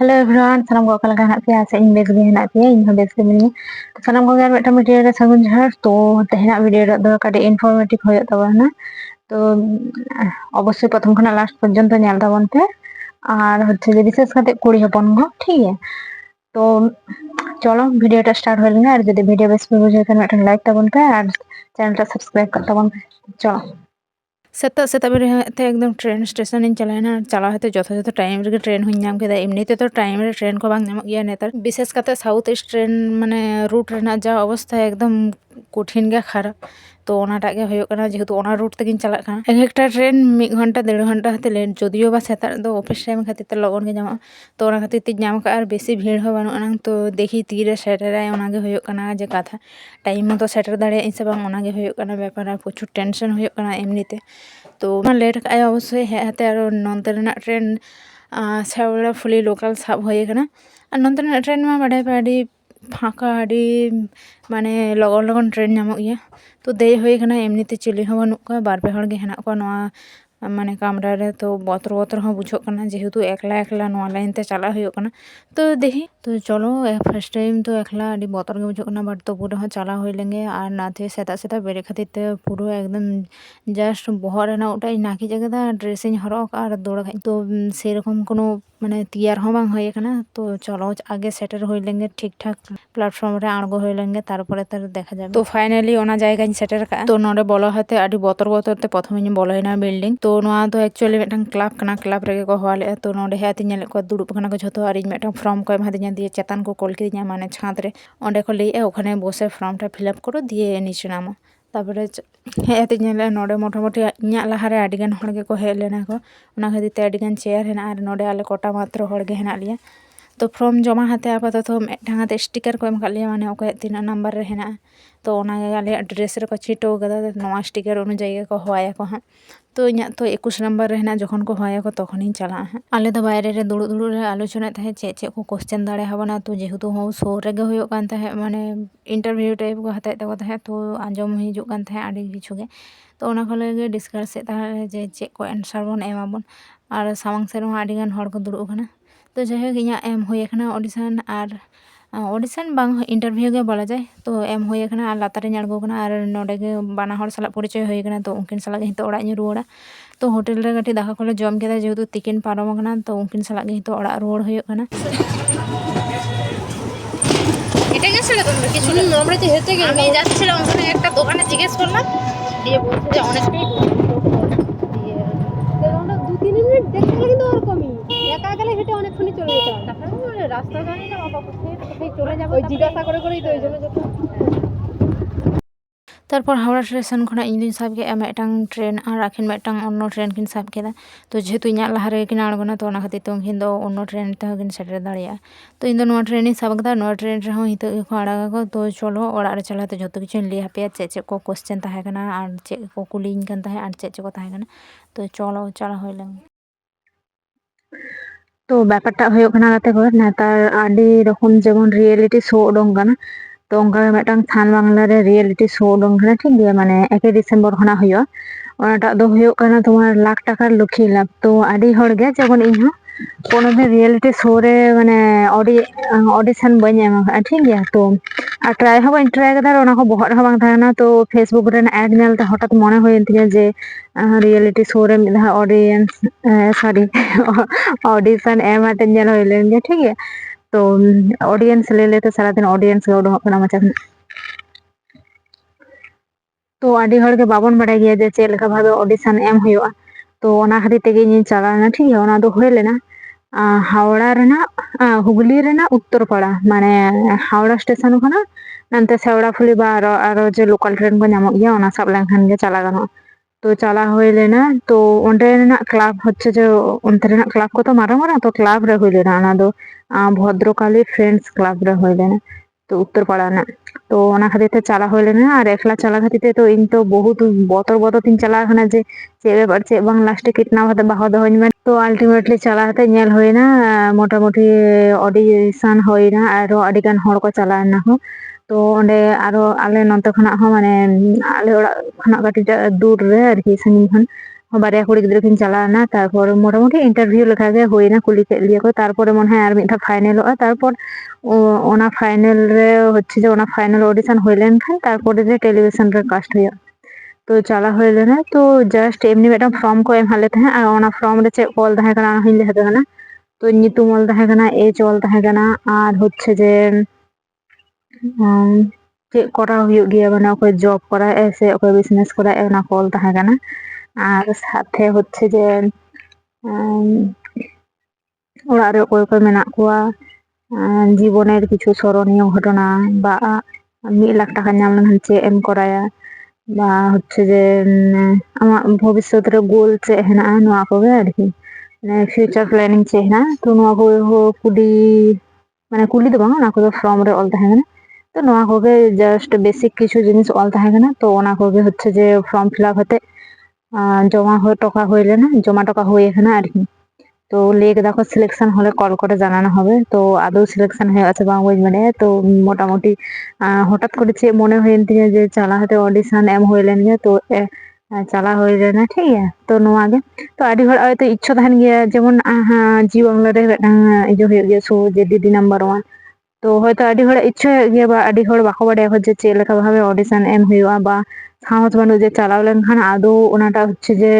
Hello everyone ᱥᱟᱱᱟᱢ ᱠᱚ ᱚᱠᱟ ᱞᱮᱠᱟ ᱦᱮᱱᱟᱜ ᱯᱮᱭᱟ ᱥᱮ ᱤᱧ ᱵᱮᱥ ᱜᱮ ᱦᱮᱱᱟᱜ ᱯᱮᱭᱟ ᱤᱧ ᱦᱚᱸ ᱵᱮᱥ ᱜᱮ ᱢᱤᱱᱟᱹᱧᱟ ᱛᱚ ᱥᱟᱱᱟᱢ ᱠᱚᱜᱮ ᱟᱨ ᱢᱤᱫᱴᱟᱝ ᱵᱷᱤᱰᱤᱭᱳ ᱨᱮ ᱥᱟᱹᱜᱩᱱ ᱡᱚᱦᱟᱨ ᱛᱚ ᱛᱮᱦᱮᱧᱟᱜ ᱵᱷᱤᱰᱤᱭᱳ ᱨᱮ ᱫᱚ ᱠᱟᱹᱴᱤᱡ ᱤᱱᱯᱷᱚᱨᱢᱮᱴᱤᱵᱷ ᱦᱩᱭᱩᱜ ᱛᱟᱵᱚᱱᱟ তো অবশ্যই প্রথম খানা লাস্ট পর্যন্ত নেল তাবন পে আর হচ্ছে যে বিশেষ করে কুড়ি হপন গো ঠিক আছে তো চলো ভিডিওটা স্টার্ট হয়ে গেলে আর যদি ভিডিও বেশ বুঝে একটা লাইক তাবন পে আর চ্যানেলটা সাবস্ক্রাইব করতে তাবন পে চলো ᱥᱮᱛᱟᱜ ᱥᱮᱛᱟᱜ ᱵᱮᱨ ᱛᱮ ᱮᱠᱫᱚᱢ ᱴᱨᱮᱱ ᱥᱴᱮᱥᱚᱱ ᱤᱧ ᱪᱟᱞᱟᱣᱮᱱᱟ ᱪᱟᱞᱟᱣ ᱠᱟᱛᱮ ᱡᱚᱛᱷᱚᱡᱚᱛ ᱴᱟᱭᱤᱢ ᱨᱮᱜᱮ ᱴᱨᱮᱱ ᱦᱚᱸᱧ ᱧᱟᱢ ᱠᱮᱫᱟ ᱮᱢᱱᱤ ᱛᱮᱫᱚ ᱴᱟᱭᱤᱢ ᱨᱮ ᱴᱨᱮᱱ ᱠᱚ ᱵᱟᱝ ᱧᱟᱢᱚᱜ ᱜᱮᱭᱟ ᱱᱮᱛᱟᱨ ᱵᱤᱥᱮᱥ ᱠᱟᱛᱮ ᱥᱟᱣᱩᱛᱷ ᱤᱥᱴ ᱴᱨᱮᱱ ᱢᱟᱱᱮ ᱨᱩᱴ ᱨᱮᱱᱟᱜ ᱡᱟ ᱚᱵᱚᱥᱛᱷᱟ ᱮᱠᱫᱚᱢ ᱠᱚᱴᱷᱤᱱ ᱜᱮ ᱠᱷᱟᱨᱟᱯ ᱛᱚ ᱚᱱᱟᱴᱟᱜ ᱜᱮ ᱦᱩᱭᱩᱜ ᱠᱟᱱᱟ ᱡᱮᱦᱮᱛु ᱚᱱᱟ ᱨᱩᱴ ᱛᱮᱜᱤᱧ ᱪᱟᱞᱟᱜ ᱠᱟᱱᱟ ᱮᱠ ᱮᱠᱴᱟ ᱴᱨᱮᱱ ᱢᱤᱫ ᱜᱷᱚᱱᱴᱟ ᱫᱮᱲ ᱜᱷᱚᱱᱴᱟ ᱠᱟᱛᱮ ᱞᱮᱴ ᱡᱚᱫᱤᱭᱳ ᱵᱟ ᱥᱮᱛᱟᱜ ᱫᱚ ᱚᱯᱷᱤᱥ ᱴᱟᱭᱤᱢ ᱠᱷᱟᱹᱛᱤᱨ ᱛᱮ ᱞᱚᱜᱚᱱ ᱜᱮ ᱧᱟᱢᱚᱜᱼᱟ ᱛᱚ ᱚᱱᱟ ᱠᱷᱟᱹᱛᱤᱨ ᱛᱤᱧ ᱧᱟᱢ ᱠᱟᱜᱼᱟ ᱟᱨ ᱵᱮᱥᱤ ᱵᱷᱤᱲ ᱦᱚᱸ ᱵᱟᱹᱱᱩᱜ ᱟᱱᱟᱝ ᱛᱚ ᱫᱮᱠᱷᱤ ᱛᱤᱨᱮ ᱥᱮᱴᱮᱨᱟᱭ ᱚᱱᱟᱜᱮ ᱦᱩᱭᱩᱜ ᱠᱟᱱᱟ ᱡᱮ ᱠᱟᱛᱷᱟ ᱴᱟᱭᱤᱢ ᱢᱚᱛᱚ ᱥᱮᱴᱮᱨ ᱫᱟᱲᱮᱭᱟᱜ ᱟᱹᱧ ᱥᱮ ᱵᱟᱝ ᱚᱱᱟᱜᱮ ᱦᱩᱭᱩᱜ ᱠᱟᱱᱟ ᱵᱮᱯᱟᱨ ᱟᱨ ᱯᱨᱚᱪᱩᱨ ᱴᱮᱱᱥᱮᱱ ᱦᱩᱭᱩᱜ ᱠᱟᱱᱟ ᱮᱢᱱᱤᱛᱮ ᱛᱚ ᱚᱱᱟ ᱞᱮᱴ ᱠᱟᱜᱼᱟᱭ ᱚᱵᱚᱥᱥᱳᱭ ᱦᱮᱡ ᱠᱟᱛᱮ ᱟᱨᱚ ᱱᱚᱱᱛᱮ ᱨᱮᱱᱟᱜ ᱴᱨᱮᱱ ᱥᱮᱣᱲᱟ ᱯᱷᱩᱞᱤ ᱞᱳᱠᱟᱞ ᱥᱟᱵ ᱦᱩᱭ ᱠᱟᱱᱟ ᱟᱨ ᱱᱚᱱᱛᱮ ᱨᱮᱱᱟᱜ ᱴᱨᱮᱱ ᱢᱟ ᱵᱟᱰᱟᱭ ᱯᱮ ᱟᱹᱰᱤ ᱯᱷᱟᱸᱠᱟ ᱟᱹᱰᱤ ᱢᱟᱱᱮ ᱞᱚᱜᱚᱱ ᱞᱚᱜᱚᱱ ᱴᱨᱮᱱ ᱧᱟᱢᱚᱜ ᱜᱮᱭᱟ ᱛᱚ ᱫᱮᱨᱤ ᱦᱩᱭ ᱟᱠᱟᱱᱟ ᱮᱢᱱᱤᱛᱮ ᱪᱤᱞᱤ ᱦᱚᱸ ᱵᱟᱹᱱᱩᱜ ᱠᱚᱣᱟ ᱵᱟᱨ ᱯᱮ ᱦᱚᱲ ᱜᱮ ᱦᱮᱱᱟᱜ ᱠᱚᱣᱟ ᱱᱚᱣᱟ ᱢᱟᱱᱮ ᱠᱟᱢᱨᱟ ᱨᱮ ᱛᱚ ᱵᱚᱛᱚᱨ ᱵᱚᱛᱚᱨ ᱦᱚᱸ ᱵᱩᱡᱷᱟᱹᱜ ᱠᱟᱱᱟ ᱡᱮᱦᱮᱛᱩ ᱮᱠᱞᱟ ᱮᱠᱞᱟ ᱱᱚᱣᱟ ᱞᱟᱭᱤᱱ ᱛᱮ ᱪᱟᱞᱟᱜ ᱦᱩᱭᱩᱜ ᱠᱟᱱᱟ ᱛᱚ ᱫᱮᱠᱷᱤ ᱛᱚ ᱪᱚᱞᱚ ᱯᱷᱟᱥᱴ ᱴᱟᱭᱤᱢ ᱛᱚ ᱮᱠᱞᱟ ᱟᱹᱰᱤ ᱵᱚᱛᱚᱨ ᱜᱮ ᱵᱩᱡᱷᱟᱹᱜ ᱠᱟᱱᱟ ᱵᱟᱴ ᱛᱚᱵᱩ ᱨᱮᱦᱚᱸ ᱪᱟᱞᱟᱣ ᱦᱩᱭ ᱞᱮᱱ ᱜᱮᱭᱟ ᱟᱨ ᱚᱱᱟᱛᱮ ᱥᱮᱛᱟᱜ ᱥᱮᱛᱟᱜ ᱵᱮᱨᱮᱫ ᱠᱷᱟᱹᱛᱤᱨ ᱛᱮ ᱯᱩᱨᱟᱹ ᱮᱠᱫᱚᱢ ᱡᱟᱥᱴ ᱵᱚᱦᱚᱜ ᱨᱮᱱᱟᱜ ᱩᱵᱴᱟᱜ ᱤᱧ ᱱᱟᱹᱠᱤᱡ ᱟᱠᱟᱫᱟ ᱰᱨᱮᱥ ᱤᱧ ᱦᱚᱨᱚᱜ ᱟᱠᱟᱫᱼᱟ ᱟᱨ ᱫᱟᱹᱲ ᱟᱠᱟᱫᱟᱹᱧ ᱛᱚ ᱥᱮᱨᱚᱠᱚᱢ ᱠᱳᱱᱳ ᱢᱟᱱᱮ ᱛᱮᱭᱟᱨ ᱦᱚᱸ ᱵᱟᱝ ᱦᱩᱭ ᱟᱠᱟᱱᱟ ᱛᱚ ᱪᱚᱞᱚ ᱟᱜᱮ ᱥᱮᱴᱮᱨ ᱦᱩᱭ ᱞᱮᱱᱜᱮ ᱴᱷᱤᱠ ᱴᱷᱟᱠ ᱯᱞᱟᱴᱯᱷᱚᱨᱢ ᱨᱮ ᱟᱬᱜᱚ ᱦᱩᱭ ᱞᱮᱱᱜᱮ ᱛᱟᱨᱯᱚᱨᱮ ᱛᱟᱨ দেখা ᱡᱟবে তো ফাইনালি ᱚᱱᱟ ᱡᱟᱭগাᱧ ᱥᱮᱴᱮᱨ ᱠᱟᱜᱼᱟ ᱛᱚ ᱱᱚᱰᱮ ᱵᱚᱞᱚ ᱦᱟᱛᱮ ᱟᱹᱰᱤ ᱵᱚᱛᱚᱨ ᱵᱚᱛᱚᱨ ᱛᱮ ᱯᱨᱚᱛᱷᱚᱢᱮᱧ ᱵᱚᱞᱚᱭᱮᱱᱟ ᱵᱤᱞᱰᱤᱝ ᱛᱚ ᱱᱚᱣᱟ ᱫᱚ ᱮᱠᱪᱩᱭᱮᱞᱤ ᱢᱤᱫᱴᱟᱝ ᱠᱞᱟᱵ ᱠᱟᱱᱟ ᱠᱞᱟᱵ ᱨᱮᱜᱮ ᱠᱚ ᱦᱚᱦᱚ ᱞᱮᱫᱼᱟ ᱛᱚ ᱱᱚᱰᱮ ᱦᱮᱡ ᱟᱛᱮᱧ ᱧᱮᱞᱮᱫ ᱠᱚᱣᱟ ᱫᱩᱲᱩᱵ ᱟᱠᱟᱱᱟ ᱠᱚ ᱡᱷᱚᱛᱚ ᱟᱨ ᱤᱧ ᱢᱤᱫᱴᱟᱝ ᱯᱷᱨᱚᱢ ᱠᱚ ᱮᱢᱟᱫᱤᱧᱟ ᱫᱤᱭᱮ ᱪᱮᱛᱟᱱ ᱠᱚ ᱠᱳᱞ ᱠᱤᱫᱤᱧᱟ ᱢᱟᱱᱮ ᱪᱷᱟᱸᱫᱽ ᱨᱮ ᱚᱸᱰᱮ ᱠᱚ ᱞᱟᱹᱭᱮᱫᱼᱟ ᱳখানে বসে ফর্মটা ফিল আপ করো দিয়ে নিচে নামো ᱛᱟᱯᱚᱨᱮ ᱦᱮᱡ ᱠᱟᱛᱮ ᱧᱮᱞᱮᱜᱼᱟ ᱱᱚᱰᱮ ᱢᱚᱴᱟᱢᱩᱴᱤ ᱤᱧᱟᱹᱜ ᱞᱟᱦᱟᱨᱮ ᱟᱹᱰᱤᱜᱟᱱ ᱦᱚᱲ ᱜᱮᱠᱚ ᱦᱮᱡ ᱞᱮᱱᱟ ᱠᱚ ᱚᱱᱟ ᱠᱷᱟᱹᱛᱤᱨ ᱛᱮ ᱟᱹᱰᱤᱜᱟᱱ ᱪᱮᱭᱟᱨ ᱦᱮᱱᱟᱜᱼᱟ ᱟᱨ ᱱᱚᱰᱮ ᱟᱞᱮ ᱠᱚᱴᱟ ᱢᱟᱛᱨᱚ ᱦᱚᱲᱜᱮ ᱦᱮᱱᱟᱜ ᱞᱮᱭᱟ ᱛᱚ ᱯᱷᱨᱚᱢ ᱡᱚᱢᱟ ᱦᱟᱛᱮ ᱟᱯᱟᱛᱚᱛᱚ ᱢᱤᱫᱴᱟᱝ ᱟᱛᱮ ᱥᱴᱤᱠᱟᱨ ᱠᱚ ᱮᱢ ᱠᱟᱜ ᱞᱮᱭᱟ ᱢᱟᱱᱮ ᱚᱠᱚᱭᱟᱜ ᱛᱤᱱᱟᱹᱜ ᱱᱟᱢᱵᱟᱨ ᱨᱮ ᱦᱮᱱᱟᱜᱼᱟ ᱛᱚ ᱚᱱᱟᱜᱮ ᱟᱞᱮᱭᱟᱜ ᱰᱨᱮᱥ ᱨᱮᱠᱚ ᱪᱷᱤᱴᱟᱹᱣ ᱠᱟᱫᱟ ᱱᱚᱣᱟ ᱥᱴᱤᱠᱟᱨ ᱚᱱᱩᱡᱟᱭᱤ ᱜᱮᱠᱚ ᱦᱚᱦᱚᱣᱟᱭᱟᱠᱚ ᱦᱟᱸᱜ ᱛᱚ ᱤᱧᱟᱹᱜ ᱛᱚ ᱮᱠᱩᱥ ᱱᱟᱢᱵᱟᱨ ᱨᱮ ᱦᱮᱱᱟᱜᱼᱟ ᱡᱚᱠᱷᱚᱱ ᱠᱚ ᱦᱚᱦᱚᱭᱟᱠᱚ ᱛᱚᱠᱷᱚᱱᱤᱧ ᱪᱟᱞᱟᱜᱼᱟ ᱦᱟᱸᱜ ᱟᱞᱮ ᱫᱚ ᱵᱟᱭᱨᱮ ᱨᱮ ᱫᱩᱲᱩᱵ ᱫᱩᱲᱩᱵ ᱞᱮ ᱟᱞᱳᱪᱚᱱᱟᱭᱮᱫ ᱛᱟᱦᱮᱸᱫ ᱪᱮᱫ ᱪᱮᱫ ᱠᱚ ᱠᱳᱥᱪᱮᱱ ᱫᱟᱲᱮᱭᱟᱵᱚᱱᱟ ᱛᱚ ᱡᱮᱦᱮᱛᱩ ᱦᱚᱸ ᱥᱩᱨ ᱨᱮᱜᱮ ᱦᱩᱭᱩᱜ ᱠᱟᱱ ᱛᱟᱦᱮᱸᱫ ᱢᱟᱱᱮ ᱤᱱᱴᱟᱨᱵᱷᱤᱭᱩ ᱴᱟᱭᱤᱯ ᱠᱚ ᱦᱟᱛᱟᱣᱮᱫ ᱛᱟᱠᱚ ᱛᱟᱦᱮᱸᱫ ᱛᱚ ᱟᱸᱡᱚᱢ ᱦᱤᱡᱩᱜ ᱠᱟᱱ ᱛᱟᱦᱮᱸᱫ ᱟᱹᱰᱤ ᱠᱤᱪᱷᱩ ᱜᱮ ᱛᱚ ᱚᱱᱟ ᱠᱚ ᱞᱟᱹᱜᱤᱫ ᱰᱤᱥᱠᱟᱥ ᱮᱫ ᱛᱟᱦᱮᱸᱫ ᱡᱮ ᱪᱮᱫ ᱠᱚ ᱮᱱᱥᱟᱨ ᱵᱚᱱ ᱮᱢᱟᱵᱚᱱ ᱟᱨ ᱥᱟᱢᱟᱝ ᱥᱮᱫ ᱨᱮᱦᱚᱸ ᱟᱹᱰᱤᱜᱟᱱ ᱦᱚᱲ ᱠᱚ ᱫᱩᱲᱩᱵ ᱟᱠᱟᱱᱟ তো যাই হোক ᱤᱧᱟᱹᱜ ᱮᱢ ᱦᱩᱭ ᱟᱠᱟᱱᱟ ᱚᱰᱤᱥᱚᱱ ᱟᱨ ᱚᱰᱤᱥᱚᱱ ᱵᱟᱝ ᱤᱱᱴᱟᱨᱵᱷᱤᱭᱩ ᱜᱮ ᱵᱚᱞᱟ ᱡᱟᱭ ᱛᱚ ᱮᱢ ᱦᱩᱭ ᱟᱠᱟᱱᱟ ᱟᱨ ᱞᱟᱛᱟᱨᱤᱧ ᱟᱬᱜᱚ ᱟᱠᱟᱱᱟ ᱟᱨ ᱱᱚᱰᱮ ᱜᱮ ᱵᱟᱱᱟ ᱦᱚᱲ ᱥᱟᱞᱟᱜ ᱯᱚᱨᱤᱪᱚᱭ ᱦᱩᱭ ᱟᱠᱟᱱᱟ ᱛᱚ ᱩᱱᱠᱤᱱ ᱥᱟᱞᱟᱜ ᱜᱮ ᱱᱤᱛᱚᱜ ᱚᱲᱟᱜ ᱤᱧ ᱨᱩᱣᱟᱹᱲᱟ ᱛᱚ ᱦᱳᱴᱮᱞ ᱨᱮ ᱠᱟᱹᱴᱤᱡ ᱫᱟᱠᱟ ᱠᱚᱞᱮ ᱡᱚᱢ ᱠᱮᱫᱟ ᱡᱮᱦᱮᱛᱩ ᱛᱤᱠᱤᱱ ᱯᱟᱨᱚᱢ ᱟᱠᱟᱱᱟ ᱛᱚ ᱩᱱᱠᱤᱱ ᱥᱟᱞᱟᱜ ᱜᱮ ᱱᱤᱛᱚᱜ ᱚᱲᱟᱜ ᱨᱩᱣᱟᱹᱲ ᱦᱩᱭᱩᱜ ᱠᱟᱱᱟ এটা গেছিলে তোমরা কিছু আমরা যে হেঁটে গেলাম আমি যাচ্ছিলাম ওখানে একটা দোকানে জিজ্ঞেস করলাম দিয়ে বলছে যে অনেকটাই ওই জিজ্ঞাসা করে করেই তো ওই জন্য যখন ᱛᱟᱨᱯᱚᱨ ᱦᱟᱣᱲᱟ ᱥᱴᱮᱥᱚᱱ ᱠᱷᱚᱱᱟᱜ ᱤᱧ ᱫᱩᱧ ᱥᱟᱵ ᱠᱮᱫᱼᱟ ᱢᱤᱫᱴᱟᱝ ᱴᱨᱮᱱ ᱟᱨ ᱟᱹᱠᱤᱱ ᱢᱤᱫᱴᱟᱝ ᱚᱱᱱᱚ ᱴᱨᱮᱱ ᱠᱤᱱ ᱥᱟᱵ ᱠᱮᱫᱟ ᱛᱚ ᱡᱮᱦᱮᱛᱩ ᱤᱧᱟᱹᱜ ᱞᱟᱦᱟ ᱨᱮᱜᱮ ᱠᱤᱱ ᱟᱬᱜᱚᱱᱟ ᱛᱚ ᱚᱱᱟ ᱠᱷᱟᱹᱛᱤᱨ ᱛᱮ ᱩᱱᱠᱤᱱ ᱫᱚ ᱚᱱᱱᱚ ᱴᱨᱮᱱ ᱛᱮᱦᱚᱸ ᱠᱤᱱ ᱥᱮᱴᱮᱨ ᱫᱟᱲᱮᱭᱟᱜᱼᱟ ᱛᱚ ᱤᱧ ᱫᱚ ᱱᱚᱣᱟ ᱴᱨᱮᱱᱤᱧ ᱥᱟᱵ ᱠᱟᱫᱟ ᱱᱚᱣᱟ ᱴᱨᱮᱱ ᱨᱮᱦᱚᱸ ᱱᱤᱛᱚᱜ ᱜᱮᱠᱚ ᱟᱲᱟᱜᱟᱠᱚ ᱛᱚ ᱪᱚᱞᱚ ᱚᱲᱟᱜ ᱨᱮ ᱪᱟᱞᱟᱣ ᱠᱟᱛᱮ ᱡᱷᱚᱛᱚ ᱠᱤᱪᱷᱩᱧ ᱞᱟᱹᱭ ᱟᱯᱮᱭᱟ ᱪᱮᱫ ᱪᱮᱫ ᱠᱚ ᱠᱳᱥᱪᱮᱱ ᱛᱟᱦᱮᱸ ᱠᱟᱱᱟ ᱟᱨ ᱪᱮᱫ ᱠᱚ ᱠᱩᱞᱤᱧ ᱠᱟᱱ ᱛᱟᱦᱮᱸᱫ ᱟᱨ ᱪᱮᱫ ᱪᱮᱫ ᱠᱚ ᱛᱟᱦᱮᱸ ᱠᱟᱱᱟ ᱛᱚ ᱪᱚᱞᱚ ᱪᱟᱞᱟᱣ ᱦᱩᱭ ᱞᱮᱱ ᱛᱚ ᱵᱮᱯᱟᱨ ᱴᱟᱜ ᱦᱩᱭᱩᱜ ᱠᱟᱱᱟ ᱜᱟᱛᱮ ᱠᱚ ᱱᱮᱛᱟᱨ ᱟᱹᱰᱤ ᱨᱚᱠᱚᱢ ᱡᱮᱢᱚᱱ ᱨᱤᱭᱮᱞᱤᱴᱤ ᱥᱳ ᱩᱰᱩᱝ ᱠᱟᱱᱟ ᱛᱚ ᱚᱱᱠᱟ ᱢᱤᱫᱴᱟᱝ ᱛᱷᱟᱱ ᱵᱟᱝᱞᱟ ᱨᱮ ᱨᱤᱭᱮᱞᱤᱴᱤ ᱥᱳ ᱩᱰᱩᱝ ᱠᱟᱱᱟ ᱴᱷᱤᱠ ᱜᱮᱭᱟ ᱢᱟᱱᱮ ᱮᱠᱮ ᱰᱤᱥᱮᱢᱵᱚᱨ ᱠᱷᱚᱱᱟᱜ ᱦᱩᱭᱩᱜᱼᱟ ᱚᱱᱟᱴᱟᱜ ᱫᱚ ᱦᱩᱭᱩᱜ ᱠᱟᱱᱟ ᱛᱳᱢᱟᱨ ᱞᱟᱠᱷ ᱴᱟᱠᱟᱨ ᱞᱚᱠᱠᱷᱤ ᱞᱟᱵᱷ ᱛᱚ ᱟᱹᱰᱤ ᱦᱚᱲ ᱜᱮ ᱡᱮᱢᱚᱱ ᱤᱧ ᱦᱚᱸ ᱠᱳᱱᱳᱫᱤᱱ ᱨᱤᱭᱮᱞᱤᱴᱤ ᱥᱳ ᱨᱮ ᱢᱟᱱᱮ ᱚᱰᱤᱥᱚᱱ ᱵᱟᱹᱧ ᱮᱢ ᱟᱠᱟᱫᱟ ᱴᱷᱤᱠ ᱜᱮᱭᱟ ᱛᱚ ᱟᱨ ᱴᱨᱟᱭ ᱦᱚᱸ ᱵᱟᱹᱧ ᱴᱨᱟᱭ ᱟᱠᱟᱫᱟ ᱚᱱᱟ ᱠᱚ ᱵᱚᱦᱚᱜ ᱨᱮᱦᱚᱸ ᱵᱟᱝ ᱛᱟᱦᱮᱱᱟ ᱛᱚ ᱯᱷᱮᱥᱵᱩᱠ ᱨᱮᱱᱟᱜ ᱮᱰ ᱧᱮᱞᱛᱮ ᱦᱚᱴᱟᱛ ᱢᱚᱱᱮ ᱦᱩᱭᱮᱱ ᱛᱤᱧᱟᱹ ᱡᱮ ᱨᱤᱭᱮᱞᱤᱴᱤ ᱥᱳ ᱨᱮ ᱢᱤᱫ ᱫᱷᱟᱣ ᱚᱰᱤᱭᱮᱱᱥ ᱥᱚᱨᱤ ᱚᱰᱤᱥᱚᱱ ᱮᱢ ᱟᱛᱮ ᱧᱮᱞ ᱦᱩᱭ ᱞᱮᱱ ᱜᱮᱭᱟ ᱴᱷᱤᱠ ᱜᱮᱭᱟ ᱛᱚ ᱚᱰᱤᱭᱮᱱᱥ ᱞᱟᱹᱭ ᱞᱟᱹᱭᱛᱮ ᱥᱟᱨᱟᱫᱤᱱ ᱚᱰᱤᱭᱮᱱᱥ ᱜᱮ ᱩᱰᱩᱠᱚᱜ ᱠᱟᱱᱟ ᱢᱟᱪᱟ ᱛᱚ ᱟᱹᱰᱤ ᱦᱚᱲᱜᱮ ᱵᱟᱵᱚᱱ ᱵᱟᱲᱟᱭ ᱜᱮᱭᱟ ᱡᱮ ᱪᱮᱫ ᱞᱮᱠᱟ ᱵᱷᱟᱵᱮ ᱚᱰᱤᱥᱚᱱ ᱮᱢ ᱦᱩᱭᱩᱜᱼᱟ ᱛᱚ ᱚᱱᱟ ᱠᱷᱟᱹᱛᱤᱨ ᱛᱮᱜᱮ ᱤᱧᱤᱧ ᱪᱟᱞᱟᱣ ᱞᱮᱱᱟ ᱴᱷᱤᱠ ᱜᱮᱭᱟ ᱚᱱᱟ ᱫᱚ ᱦᱩᱭ ᱞᱮᱱᱟ ᱦᱟᱣᱲᱟ ᱨᱮᱱᱟᱜ ᱦᱩᱜᱽᱞᱤ ᱨᱮᱱᱟᱜ ᱩᱛᱛᱚᱨ ᱯᱟᱲᱟ ᱢᱟᱱᱮ ᱦᱟᱣᱲᱟ ᱥᱴᱮᱥᱚᱱ ᱠᱷᱚᱱᱟᱜ ᱱᱟᱱᱛᱮ ᱥᱮᱣᱲᱟᱯᱷᱩᱞᱤ ᱵᱟ ᱟᱨᱚ ᱟᱨᱚ ᱡᱮ ᱞᱳᱠᱟᱞ ᱴᱨᱮᱱ ᱠᱚ ᱧᱟᱢᱚᱜ ᱜᱮᱭᱟ ᱚᱱᱟ ᱥᱟᱵ ᱞᱮᱱᱠᱷᱟᱱ ᱜᱮ ᱪᱟᱞᱟᱣ ᱜᱟᱱᱚᱜᱼᱟ ᱛᱚ ᱪᱟᱞᱟᱣ ᱦᱩᱭ ᱞᱮᱱᱟ ᱛᱚ ᱚᱸᱰᱮᱱᱟᱜ ᱠᱞᱟᱵ ᱦᱚᱪᱪᱷᱮ ᱡᱮ ᱚᱱᱛᱮ ᱨᱮᱱᱟᱜ ᱠᱞᱟᱵ ᱠᱚᱛᱚ ᱢᱟᱨᱟᱝ ᱢᱟᱨᱟᱝ ᱛᱚ ᱠᱞᱟᱵ ᱨᱮ ᱦᱩᱭ ᱞᱮᱱᱟ ᱚᱱᱟ ᱫᱚ ᱵᱷᱚᱫᱨᱚᱠᱟᱞᱤ ᱯᱷᱨᱮᱱᱰᱥ ᱠᱞᱟᱵ ᱨᱮ ᱦᱩᱭ ᱞᱮᱱᱟ তো উত্তর পাড়া না। তো ওনা খাতিতে চালা হইলে না, আর একলা চালা খাতিতে তো ইন তো বহুত বতর বতর তিন চালা হনা যে চেয়ে পারছে এবং লাস্টে কিটনা ভাতে বাহদ হইনি মানে তো আলটিমেটলি চালা হাতে নেল হই না, মোটামুটি অডিশন হই না, আর অডিগান গান কো চালা না হো। তো ওনে আরও আলে নন্ত খনা হো মানে আলে ওড়া খনা কাটি দূর রে আর কি সানি হন। ᱵᱟᱨᱭᱟ ᱠᱩᱲᱤ ᱜᱤᱫᱽᱨᱟᱹ ᱠᱤᱱ ᱪᱟᱞᱟᱣᱱᱟ ᱛᱟᱨᱯᱚᱨ ᱢᱳᱴᱟᱢᱩটি ᱤᱱᱴᱟᱨᱵᱷᱤᱭᱩ ᱞᱮᱠᱟ ᱜᱮ ᱦᱩᱭᱱᱟ ᱠᱩᱞᱤ ᱠᱮᱫ ᱞᱮᱭᱟ ᱠᱚ ᱛᱟᱨᱯᱚᱨᱮ ᱢᱚᱱᱮ হয় ᱟᱨ ᱢᱤᱫ ᱫᱷᱟᱣ ᱯᱷᱟᱭᱱᱮᱞᱚᱜᱼᱟ ᱛᱟᱨᱯᱚᱨ ᱚᱱᱟ ᱯᱷᱟᱭᱱᱮᱞ ᱨᱮ ᱦᱚᱪᱪᱷᱮ ᱡᱮ ᱚᱱᱟ ᱯᱷᱟᱭᱱᱮᱞ ᱚᱰᱤᱥᱚᱱ ᱦᱩᱭ ᱞᱮᱱᱠᱷᱟᱱ ᱛᱟᱨᱯᱚᱨ ᱡᱮ ᱴᱮᱞᱤᱵᱷᱤᱥᱚᱱ ᱨᱮ ᱠᱟᱥᱴ ᱦᱩᱭᱩᱜᱼᱟ ᱛᱚ ᱪᱟᱞᱟᱣ ᱦᱩᱭ ᱞᱮᱱᱟ ᱛᱚ ᱡᱟᱥᱴ ᱮᱢᱱᱤ ᱢᱤᱫᱴᱟᱝ ᱯᱷᱨᱚᱢ ᱠᱚ ᱮᱢ ᱦᱟᱫ ᱞᱮ ᱛᱟᱦᱮᱸᱫ ᱟᱨ ᱚᱱᱟ ᱯᱷᱨᱚᱢ ᱨᱮ ᱪᱮᱫ ᱚᱞ ᱛᱟᱦᱮᱸ ᱠᱟᱱᱟ ᱚᱱᱟ ᱦᱚᱸᱧ ᱞᱟᱹᱭ ᱦᱟᱫ ᱠᱟᱱᱟ ᱛᱚ ᱧᱩᱛᱩᱢ ᱚᱞ ᱛᱟᱦᱮᱸ ᱠᱟᱱᱟ ᱮᱡ ᱚᱞ ᱛᱟᱦᱮᱸ ᱠᱟᱱᱟ ᱟᱨ ᱦᱚᱪᱪᱷᱮ ᱡᱮ ᱪᱮᱫ ᱠᱚᱨᱟᱣ ᱦᱩᱭᱩᱜ ᱜᱮᱭᱟ ᱢᱟᱱᱮ ᱚᱠᱚᱭ ᱡᱚᱵ ᱠᱚᱨᱟᱣᱮᱫᱼᱟᱭ ᱥᱮ ᱚᱠᱚᱭ ᱵᱤᱡᱽᱱᱮᱥ ᱠᱚᱨᱟᱣᱮᱫᱼᱟᱭ ᱚᱱᱟ ᱠᱚ ᱚᱞ ᱛᱟᱦᱮᱸ ᱠᱟᱱᱟ ᱟᱨ ᱥᱟᱛᱷᱮ ᱦᱚᱪᱪᱷᱮ ᱡᱮ ᱚᱲᱟᱜ ᱨᱮ ᱚᱠᱚᱭ ᱠᱚ ᱢᱮᱱᱟᱜ ᱠᱚᱣᱟ জীবনের কিছু স্মরণীয় ঘটনা বা মিড লাখ টাকা নিয়ে আমরা হচ্ছে এম করায়া বা হচ্ছে যে আমার ভবিষ্যৎ রে গোল চেয়ে হেনা নোয়া কবে আর কি মানে ফিউচার প্ল্যানিং চেয়ে হেনা তো নোয়া কবে কুলি মানে কুলি ᱫᱚ ᱵᱟᱝ ᱚᱱᱟ ᱠᱚᱫᱚ ᱯᱷᱨᱚᱢ ᱨᱮ ᱚᱞ ᱛᱟᱦᱮᱸ ᱠᱟᱱᱟ ᱛᱚ ᱱᱚᱣᱟ ᱠᱚᱜᱮ ᱡᱟᱥᱴ ᱵᱮᱥᱤᱠ ᱠᱤᱪᱷু ᱡᱤᱱᱤᱥ ᱚᱞ ᱛᱟᱦᱮᱸ ᱠᱟᱱᱟ ᱛᱚ ᱚᱱᱟ ᱠᱚᱜᱮ ᱦᱚᱪᱪᱷᱮ ᱡᱮ ᱯᱷᱨᱚᱢ ᱯᱷᱤᱞᱟᱯ ᱠᱟᱛᱮ জমা হয়ে টকা হইলে না জমা টকা হয়ে এখানে আর কি তো লেক দেখো সিলেকশন হলে কল করে জানানো হবে তো আদৌ সিলেকশন হয়ে গেছে বাংলাদেশ মানে তো মোটামুটি হঠাৎ করে মনে হইন তিনি যে চালা হাতে অডিশন এম হইলেন গে তো ᱪᱟᱞᱟᱣ ᱦᱩᱭ ᱞᱮᱱᱟ ᱴᱷᱤᱠ ᱜᱮᱭᱟ ᱛᱚ ᱱᱚᱣᱟ ᱜᱮ ᱛᱚ ᱟᱹᱰᱤ ᱦᱚᱲ ᱦᱚᱭᱛᱚ ᱤᱪᱪᱷᱟ ᱛᱟᱦᱮᱱ ᱜᱮᱭᱟ ᱡᱮᱢᱚᱱ ᱡᱤ ᱵᱟᱝᱞᱟ ᱨᱮ ᱢᱤᱫᱴᱟᱝ ᱤᱭᱟᱹ ᱦᱩᱭᱩᱜ ᱜᱮᱭᱟ ᱥᱳ ᱡᱮ ᱫᱤᱫᱤ নাম্বার ওয়ান তো হয়তো আᱹᱰᱤ ᱦᱚᱲ ইচ্ছা ᱜᱮᱭᱟ ᱵᱟ ᱟᱹᱰᱤ ᱦᱚᱲ ᱵᱟᱠᱚ ᱵᱟᱰᱟᱭᱟ ᱡᱮ ᱪᱮᱫ ᱞᱮᱠᱟ ᱵᱷᱟᱵᱮ অডিশন এম ᱦᱩᱭᱩᱜᱼᱟ বা হামাদ বানু যে চালাউলেন খান আদৌ ওনাটা হচ্ছে যে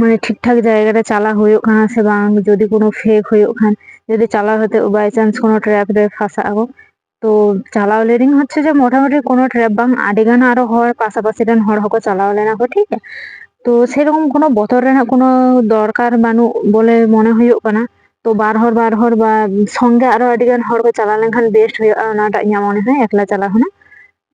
মানে ঠিকঠাক জায়গাটা চালা হয়েও খান সে বাং যদি কোনো ফেক হয়েও খান যদি চালা হতে বাই চান্স কোনো ট্র্যাপ রে ফাঁসাও ᱛᱚ ᱪᱟᱞᱟᱣ ᱞᱮᱱᱤᱧ ᱦᱚᱪᱪᱷᱮ ᱡᱮ ᱢᱚᱴᱟᱢᱩᱴᱤ ᱠᱳᱱᱳ ᱴᱨᱮᱯ ᱵᱟᱝ ᱟᱹᱰᱤᱜᱟᱱ ᱟᱨᱚ ᱦᱚᱲ ᱯᱟᱥᱟᱯᱟᱥᱤ ᱨᱮᱱ ᱦᱚᱲ ᱦᱚᱸᱠᱚ ᱪᱟᱞᱟᱣ ᱞᱮᱱᱟ ᱠᱚ ᱴᱷᱤᱠ ᱛᱚ সেরকম কোনো বতর ᱨᱮᱱᱟᱜ কোনো দরকার বানু বলে মনে ᱦᱩᱭᱩᱜ ᱠᱟᱱᱟ ᱛᱚ ᱵᱟᱨ ᱦᱚᱲ ᱵᱟᱨ ᱦᱚᱲ ᱵᱟ ᱥᱚᱸᱜᱮ ᱟᱨᱚ ᱟᱹᱰᱤᱜᱟᱱ ᱦᱚᱲ ᱠᱚ ᱪᱟᱞᱟᱣ ᱞᱮᱱᱠᱷᱟᱱ ᱵᱮᱥᱴ ᱦᱩᱭᱩᱜᱼᱟ ᱚᱱᱟᱴᱟᱜ ᱧᱟᱢ ᱢᱚᱱᱮ ᱦᱚᱸ ᱮᱠᱞᱟ ᱪᱟᱞᱟᱣ ᱦᱚᱸ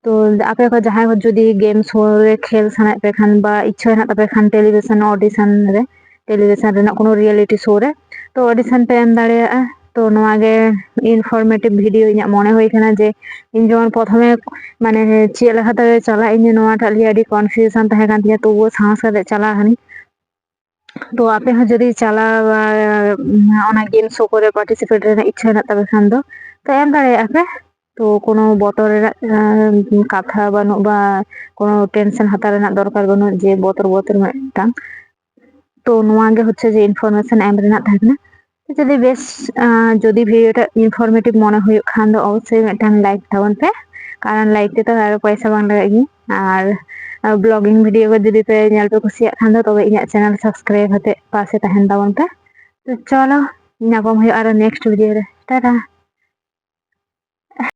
ᱛᱚ ᱟᱯᱮ ᱠᱚ ᱡᱟᱦᱟᱸᱭ ᱠᱚ ᱡᱩᱫᱤ ᱜᱮᱢ ᱥᱳ ᱨᱮ ᱠᱷᱮᱞ ᱥᱟᱱᱟᱭᱮᱫ ᱯᱮ ᱠᱷᱟᱱ ᱵᱟ ᱤᱪᱪᱷᱟᱹ ᱦᱮᱱᱟᱜ ᱛᱟᱯᱮ ᱠᱷᱟᱱ ᱴᱮᱞᱤᱵᱷᱤᱥᱚᱱ ᱚᱰᱤᱥᱚᱱ ᱨᱮ ᱴᱮᱞᱤᱵᱷᱤᱥᱚᱱ ᱨᱮᱱᱟᱜ ᱠᱳᱱᱳ ᱨᱤᱭᱮᱞᱤᱴᱤ ᱥᱳ ᱨᱮ ᱛᱚ ᱚᱰᱤᱥᱚᱱ ᱯᱮ ᱮᱢ ᱫᱟᱲᱮᱭᱟᱜᱼᱟ তো নোয়াগে ইনফরমেটিভ ভিডিও ইᱧᱟᱹᱜ মনে হই কানা যে ইন যখন প্রথমে মানে চেয়ে লেখাতে চালা ইন নোয়াটা লিয়ে আডি কনফিউশন তাহে কান তিয়া তবুও সাহস করে চালা হানি তো আপে হ্যাঁ যদি চালা অনেক গেম শো করে পার্টিসিপেট ইচ্ছা না তবে খান তো এম দাঁড়িয়ে আপে ᱛᱚ ᱠᱳᱱᱳ ᱵᱚᱛᱚᱨ ᱨᱮᱱᱟᱜ ᱠᱟᱛᱷᱟ ᱵᱟᱹᱱᱩᱜ ᱵᱟ ᱠᱳᱱᱳ ᱴᱮᱱᱥᱮᱱ ᱦᱟᱛᱟᱣ ᱨᱮᱱᱟᱜ ᱫᱚᱨᱠᱟর ᱵᱟᱹᱱᱩᱜ ᱡᱮ ᱵᱚᱛᱚᱨ ᱵᱚᱛᱚᱨ ᱢᱤᱫᱴᱟᱝ ᱛᱚ ᱱᱚᱣᱟ ᱜᱮ ᱦᱚᱪᱪᱷᱮ ᱡᱮ ᱤᱱᱯᱷᱚᱨᱢᱮᱥᱚᱱ ᱮᱢ ᱨᱮᱱᱟᱜ ᱛᱟᱦᱮᱸ ᱠᱟᱱᱟ যদি বেশ যদি ভিডিওটা ইনফরমেটিভ মনে হয়ে খান তো অবশ্যই মিটান লাইক দাওন পে কারণ লাইক দিতে আর পয়সা বাং লাগে আর ব্লগিং ভিডিও ᱠᱚ যদি পে ᱧᱮᱞ ᱯᱮ ᱠᱩᱥᱤᱭᱟᱜ ᱠᱷᱟᱱ ᱫᱚ ᱛᱚᱵᱮ ᱤᱧᱟᱹᱜ ᱪᱮᱱᱮᱞ ᱥᱟᱵᱥᱠᱨᱟᱭᱤᱵ ᱠᱟᱛᱮ ᱯᱟᱥᱮ ᱛᱟᱦᱮᱱ ᱛᱟᱵᱚᱱ ᱯᱮ ᱛᱚ ᱪᱚᱞᱚ ᱧᱟᱯᱟᱢ ᱦᱩᱭᱩᱜᱼᱟ ᱟᱨ ᱱᱮᱠᱥᱴ ᱵᱷᱤᱰᱤᱭᱳ ᱨᱮ ᱴᱟᱴᱟ